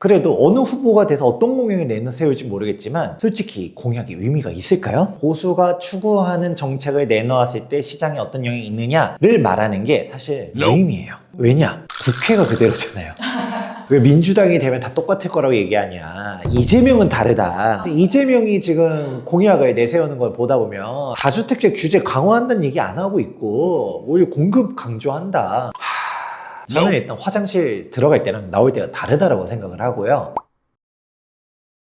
그래도 어느 후보가 돼서 어떤 공약을 내세울지 모르겠지만 솔직히 공약이 의미가 있을까요? 보수가 추구하는 정책을 내놓았을 때 시장에 어떤 영향이 있느냐를 말하는 게 사실 의미예요. 왜냐? 국회가 그대로잖아요. 왜 민주당이 되면 다 똑같을 거라고 얘기하냐. 이재명은 다르다. 이재명이 지금 공약을 내세우는 걸 보다 보면 다주택자 규제 강화한다는 얘기 안 하고 있고 오히려 공급 강조한다. 하, 저는 일단 화장실 들어갈 때랑 나올 때가 다르다라고 생각을 하고요.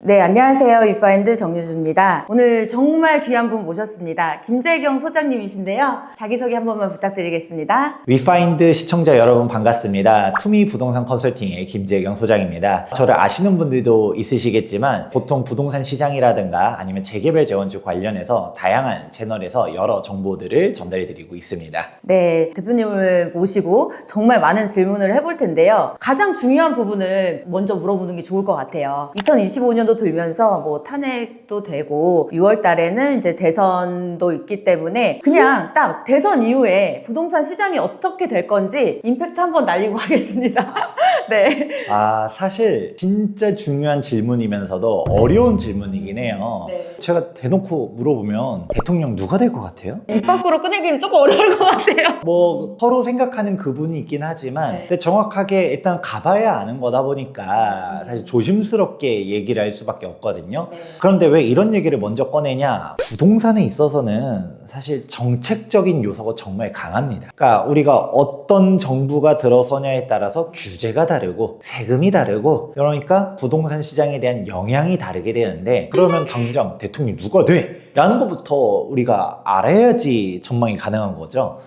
네, 안녕하세요. 이파인드 정유주입니다. 오늘 정말 귀한 분 모셨습니다. 김재경 소장님이신데요. 자기소개 한 번만 부탁드리겠습니다. 위파인드 시청자 여러분 반갑습니다. 투미 부동산 컨설팅의 김재경 소장입니다. 저를 아시는 분들도 있으시겠지만 보통 부동산 시장이라든가 아니면 재개발 재건축 관련해서 다양한 채널에서 여러 정보들을 전달해 드리고 있습니다. 네, 대표님을 모시고 정말 많은 질문을 해볼 텐데요. 가장 중요한 부분을 먼저 물어보는 게 좋을 것 같아요. 2025년도 들면서 뭐 탄핵도 되고 6월 달에는 이제 대선도 있기 때문에 그냥 딱 대선 이후에 부동산 시장이 어떻게 될 건지 임팩트 한번 날리고 하겠습니다. 네. 아, 사실 진짜 중요한 질문이면서도 어려운 질문이긴 해요. 네. 제가 대놓고 물어보면 대통령 누가 될 것 같아요? 입 밖으로 꺼내기는 조금 어려울 것 같아요. 뭐 서로 생각하는 그분이 있긴 하지만 네. 근데 정확하게 일단 가봐야 아는 거다 보니까 사실 조심스럽게 얘기를 할 수 밖에 없거든요. 그런데 왜 이런 얘기를 먼저 꺼내냐? 부동산에 있어서는 사실 정책적인 요소가 정말 강합니다. 그러니까 우리가 어떤 정부가 들어서냐에 따라서 규제가 다르고 세금이 다르고 그러니까 부동산 시장에 대한 영향이 다르게 되는데 그러면 당장 대통령이 누가 돼? 라는 것부터 우리가 알아야지 전망이 가능한 거죠.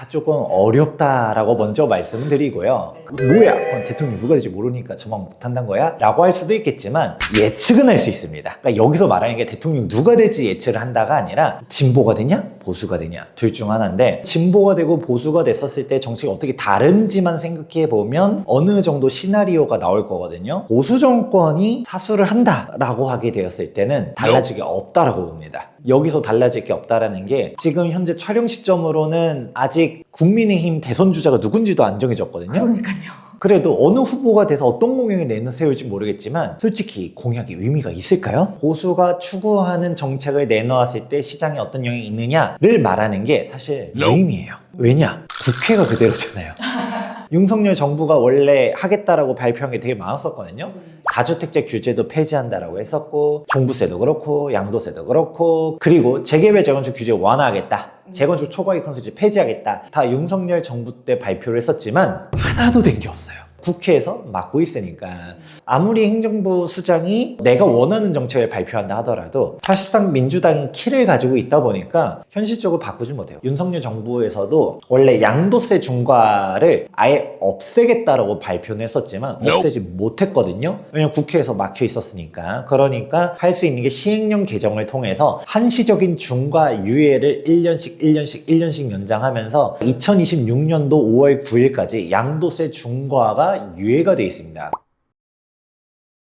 하, 조금 어렵다라고 먼저 말씀을 드리고요. 뭐야? 대통령 누가 될지 모르니까 전망 못한다는 거야? 라고 할 수도 있겠지만 예측은 할 수 있습니다. 그러니까 여기서 말하는 게 대통령 누가 될지 예측을 한다가 아니라 진보가 되냐? 보수가 되냐? 둘 중 하나인데 진보가 되고 보수가 됐었을 때 정책이 어떻게 다른지만 생각해 보면 어느 정도 시나리오가 나올 거거든요. 보수 정권이 사수를 한다라고 하게 되었을 때는 달라질 게 없다라고 봅니다. 여기서 달라질 게 없다라는 게 지금 현재 촬영 시점으로는 아직 국민의힘 대선 주자가 누군지도 안 정해졌거든요. 그러니까요. 그래도 어느 후보가 돼서 어떤 공약을 내세울지 모르겠지만 솔직히 공약이 의미가 있을까요? 보수가 추구하는 정책을 내놓았을 때 시장에 어떤 영향이 있느냐를 말하는 게 사실 의미예요. 왜냐? 국회가 그대로잖아요. 윤석열 정부가 원래 하겠다라고 발표한 게 되게 많았었거든요. 다주택자 규제도 폐지한다라고 했었고 종부세도 그렇고 양도세도 그렇고 그리고 재개발 재건축 규제 완화하겠다. 재건축 초과이익 컨텐츠 폐지하겠다. 다 윤석열 정부 때 발표를 했었지만 하나도 된 게 없어요. 국회에서 막고 있으니까 아무리 행정부 수장이 내가 원하는 정책을 발표한다 하더라도 사실상 민주당이 키를 가지고 있다 보니까 현실적으로 바꾸지 못해요. 윤석열 정부에서도 원래 양도세 중과를 아예 없애겠다라고 발표는 했었지만 없애지 못했거든요. 왜냐면 국회에서 막혀 있었으니까. 그러니까 할 수 있는 게 시행령 개정을 통해서 한시적인 중과 유예를 1년씩 1년씩 1년씩 연장하면서 2026년도 5월 9일까지 양도세 중과가 유예가 돼 있습니다.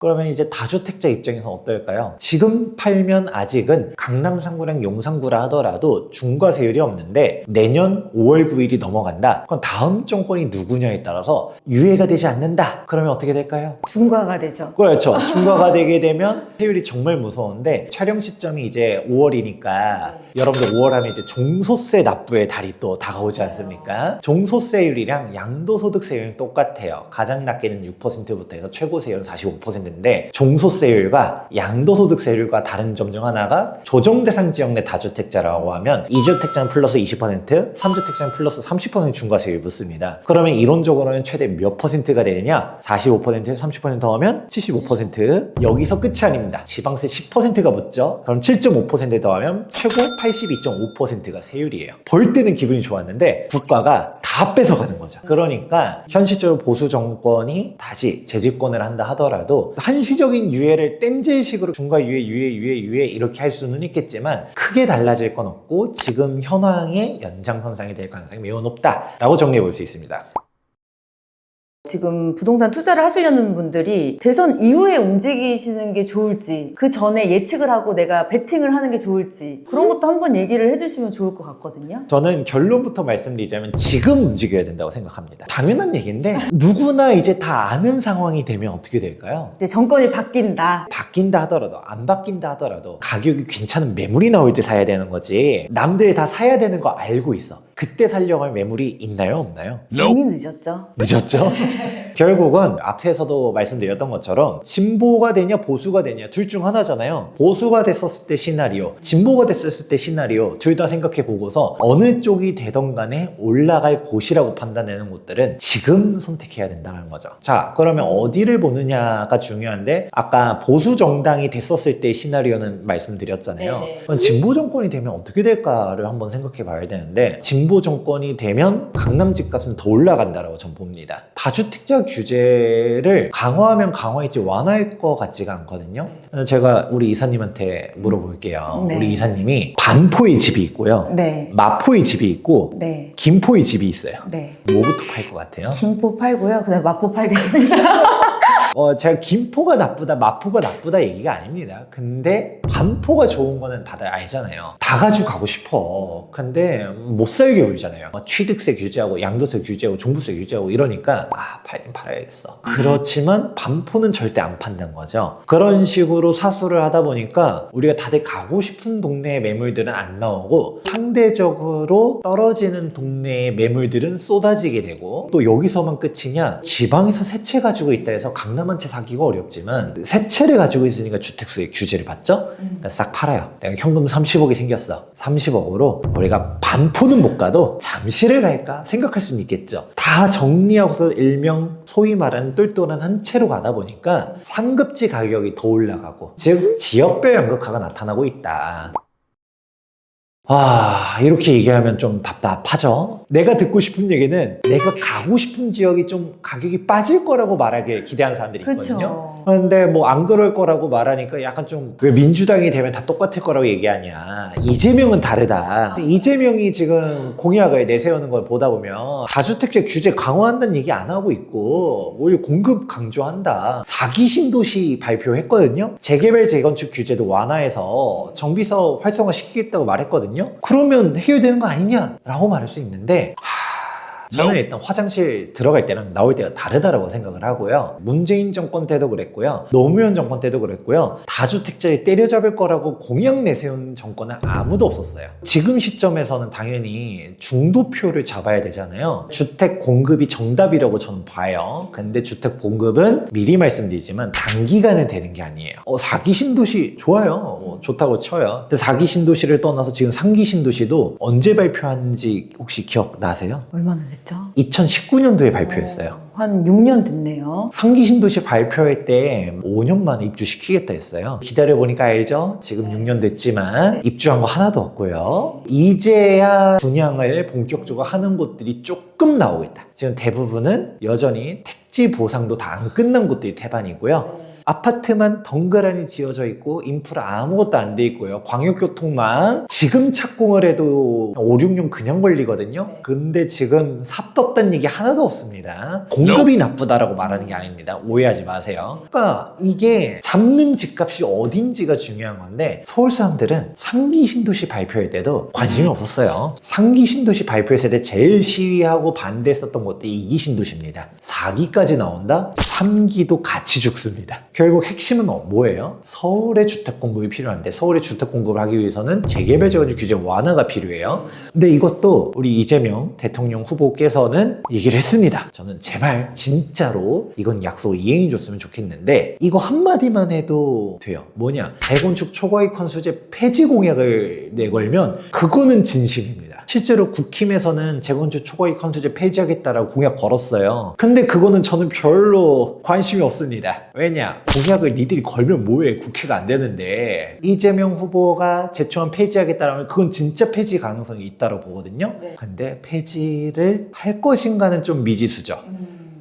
그러면 이제 다주택자 입장에서 어떨까요? 지금 팔면 아직은 강남 상구랑 용산구라 하더라도 중과세율이 없는데 내년 5월 9일이 넘어간다. 그럼 다음 정권이 누구냐에 따라서 유예가 되지 않는다. 그러면 어떻게 될까요? 중과가 되죠. 그렇죠. 중과가 되게 되면 세율이 정말 무서운데 촬영 시점이 이제 5월이니까 여러분들 5월 하면 이제 종소세 납부의 달이 또 다가오지 않습니까? 종소세율이랑 양도소득세율이 똑같아요. 가장 낮게는 6%부터 해서 최고 세율은 45% 인데 종소세율과 양도소득세율과 다른 점 중 하나가 조정 대상 지역 내 다주택자라고 하면 2주택자는 플러스 20%, 3주택자는 플러스 30% 중과세율 붙습니다. 그러면 이론적으로는 최대 몇 퍼센트가 되느냐? 45%에서 30% 더하면 75% 여기서 끝이 아닙니다. 지방세 10%가 붙죠? 그럼 7.5% 더하면 최고 82.5%가 세율이에요. 벌 때는 기분이 좋았는데 국가가 다 뺏어가는 거죠. 그러니까 현실적으로 보수 정권이 다시 재집권을 한다 하더라도 한시적인 유예를 땜질식으로 중과 유예, 유예, 유예, 유예 이렇게 할 수는 있겠지만 크게 달라질 건 없고 지금 현황의 연장선상이 될 가능성이 매우 높다라고 정리해 볼 수 있습니다. 지금 부동산 투자를 하시려는 분들이 대선 이후에 움직이시는 게 좋을지 그 전에 예측을 하고 내가 베팅을 하는 게 좋을지 그런 것도 한번 얘기를 해주시면 좋을 것 같거든요. 저는 결론부터 말씀드리자면 지금 움직여야 된다고 생각합니다. 당연한 얘기인데 누구나 이제 다 아는 상황이 되면 어떻게 될까요? 이제 정권이 바뀐다. 바뀐다 하더라도 안 바뀐다 하더라도 가격이 괜찮은 매물이 나올 때 사야 되는 거지 남들 다 사야 되는 거 알고 있어 그때 살려고 할 매물이 있나요 없나요? 이미 늦었죠. 늦었죠? 결국은 앞에서도 말씀드렸던 것처럼 진보가 되냐 보수가 되냐 둘 중 하나잖아요. 보수가 됐었을 때 시나리오, 진보가 됐었을 때 시나리오 둘 다 생각해 보고서 어느 쪽이 되던 간에 올라갈 곳이라고 판단되는 곳들은 지금 선택해야 된다는 거죠. 자, 그러면 어디를 보느냐가 중요한데 아까 보수 정당이 됐었을 때 시나리오는 말씀드렸잖아요. 네네. 그럼 진보 정권이 되면 어떻게 될까를 한번 생각해 봐야 되는데 진보 정권이 되면 강남 집값은 더 올라간다라고 전 봅니다. 다주택자 규제를 강화하면 강화했지 완화할 것 같지가 않거든요. 제가 우리 이사님한테 물어볼게요. 네. 우리 이사님이 반포의 집이 있고요. 네. 마포의 집이 있고 네. 김포의 집이 있어요. 네. 뭐부터 팔 것 같아요? 김포 팔고요. 그다음에 마포 팔겠습니다. 어, 제가 김포가 나쁘다, 마포가 나쁘다 얘기가 아닙니다. 근데 반포가 좋은 거는 다들 알잖아요. 다 가지고 가고 싶어. 근데 못 살게 울잖아요. 어, 취득세 규제하고 양도세 규제하고 종부세 규제하고 이러니까 아, 팔긴 팔아야겠어. 그렇지만 반포는 절대 안 판다는 거죠. 그런 식으로 사수를 하다 보니까 우리가 다들 가고 싶은 동네의 매물들은 안 나오고 상대적으로 떨어지는 동네의 매물들은 쏟아지게 되고 또 여기서만 끝이냐 지방에서 세채 가지고 있다 해서 강남 한 채 사기가 어렵지만 세 채를 가지고 있으니까 주택수의 규제를 받죠? 그러니까 싹 팔아요. 내가 현금 30억이 생겼어. 30억으로 우리가 반포는 못 가도 잠시를 갈까 생각할 수는 있겠죠. 다 정리하고서 일명 소위 말하는 똘똘한 한 채로 가다 보니까 상급지 가격이 더 올라가고 즉 지역별 연극화가 나타나고 있다 아, 이렇게 얘기하면 좀 답답하죠? 내가 듣고 싶은 얘기는 내가 가고 싶은 지역이 좀 가격이 빠질 거라고 말하길 기대하는 사람들이 있거든요. 그렇죠. 근데 뭐 안 그럴 거라고 말하니까 약간 좀 왜 민주당이 되면 다 똑같을 거라고 얘기하냐. 이재명은 다르다. 이재명이 지금 공약을 내세우는 걸 보다 보면 다주택자 규제 강화한다는 얘기 안 하고 있고 오히려 공급 강조한다. 사기 신도시 발표했거든요. 재개발 재건축 규제도 완화해서 정비사업 활성화 시키겠다고 말했거든요. 그러면 해결되는 거 아니냐라고 말할 수 있는데 저는 일단 화장실 들어갈 때랑 나올 때가 다르다라고 생각을 하고요. 문재인 정권 때도 그랬고요. 노무현 정권 때도 그랬고요. 다주택자를 때려잡을 거라고 공약 내세운 정권은 아무도 없었어요. 지금 시점에서는 당연히 중도표를 잡아야 되잖아요. 주택 공급이 정답이라고 저는 봐요. 근데 주택 공급은 미리 말씀드리지만 단기간에 되는 게 아니에요. 어, 사기 신도시 좋아요. 어, 좋다고 쳐요. 근데 사기 신도시를 떠나서 지금 상기 신도시도 언제 발표한지 혹시 기억나세요? 얼마나 됐죠? 2019년도에 발표했어요. 한 6년 됐네요. 상기 신도시 발표할 때 5년 만에 입주시키겠다 했어요. 기다려보니까 알죠? 지금 6년 됐지만 입주한 거 하나도 없고요. 이제야 분양을 본격적으로 하는 곳들이 조금 나오고 있다. 지금 대부분은 여전히 택지 보상도 다 안 끝난 곳들이 태반이고요. 아파트만 덩그러니 지어져 있고 인프라 아무것도 안 돼 있고요. 광역교통망 지금 착공을 해도 5, 6년 그냥 걸리거든요. 근데 지금 삽 떴다는 얘기 하나도 없습니다. 공급이 나쁘다라고 말하는 게 아닙니다. 오해하지 마세요. 그러니까 이게 잡는 집값이 어딘지가 중요한 건데 서울 사람들은 상기 신도시 발표할 때도 관심이 없었어요. 상기 신도시 발표했을 때 제일 시위하고 반대했었던 것도 이기 신도시입니다. 4기까지 나온다? 3기도 같이 죽습니다. 결국 핵심은 어- 뭐예요? 서울의 주택 공급이 필요한데 서울의 주택 공급을 하기 위해서는 재개발 재건축 규제 완화가 필요해요. 근데 이것도 우리 이재명 대통령 후보께서는 얘기를 했습니다. 저는 제발 진짜로 이건 약속 이행해 줬으면 좋겠는데 이거 한마디만 해도 돼요. 뭐냐? 재건축 초과이익 건수제 폐지 공약을 내걸면 그거는 진심입니다. 실제로 국힘에서는 재건축 초과이익 건수제 폐지하겠다라고 공약 걸었어요. 근데 그거는 저는 별로 관심이 없습니다. 왜냐? 공약을 니들이 걸면 뭐해? 국회가 안 되는데. 이재명 후보가 제초안 폐지하겠다라면 그건 진짜 폐지 가능성이 있다고 보거든요. 네. 근데 폐지를 할 것인가는 좀 미지수죠.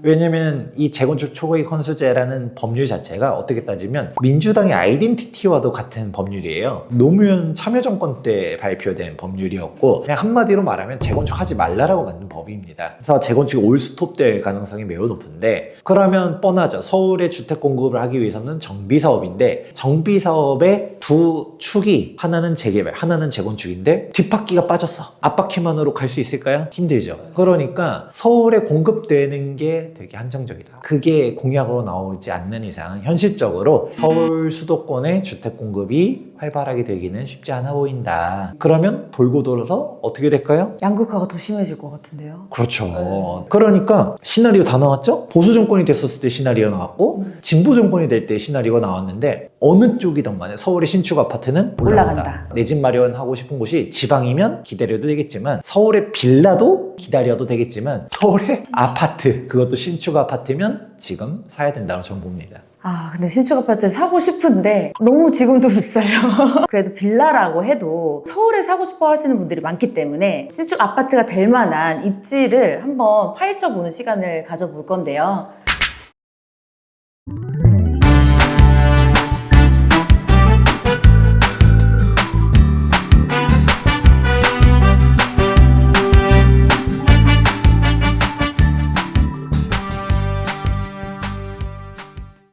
왜냐면 이 재건축 초과이익 헌수제라는 법률 자체가 어떻게 따지면 민주당의 아이덴티티와도 같은 법률이에요. 노무현 참여정권 때 발표된 법률이었고 그냥 한마디로 말하면 재건축하지 말라라고 만든 법입니다. 그래서 재건축이 올스톱될 가능성이 매우 높은데 그러면 뻔하죠. 서울의 주택 공급을 하기 위해서는 정비 사업인데 정비 사업의 두 축이 하나는 재개발, 하나는 재건축인데 뒷바퀴가 빠졌어. 앞바퀴만으로 갈 수 있을까요? 힘들죠. 그러니까 서울에 공급되는 게 되게 한정적이다. 그게 공약으로 나오지 않는 이상 현실적으로 서울 수도권의 주택 공급이 활발하게 되기는 쉽지 않아 보인다. 그러면 돌고 돌아서 어떻게 될까요? 양극화가 더 심해질 것 같은데요. 그렇죠. 네. 그러니까 시나리오 다 나왔죠? 보수 정권이 됐었을 때 시나리오 나왔고 음. 진보 정권이 될 때 시나리오가 나왔는데 어느 쪽이든 간에 서울의 신축 아파트는 올라간다. 올라간다. 내 집 마련하고 싶은 곳이 지방이면 기다려도 되겠지만 서울의 빌라도 기다려도 되겠지만 서울의 아파트 그것도 신축 아파트면 지금 사야 된다고 저는 봅니다. 아, 근데 신축 아파트를 사고 싶은데 너무 지금도 비싸요. 그래도 빌라라고 해도 서울에 사고 싶어 하시는 분들이 많기 때문에 신축 아파트가 될 만한 입지를 한번 파헤쳐 보는 시간을 가져볼 건데요.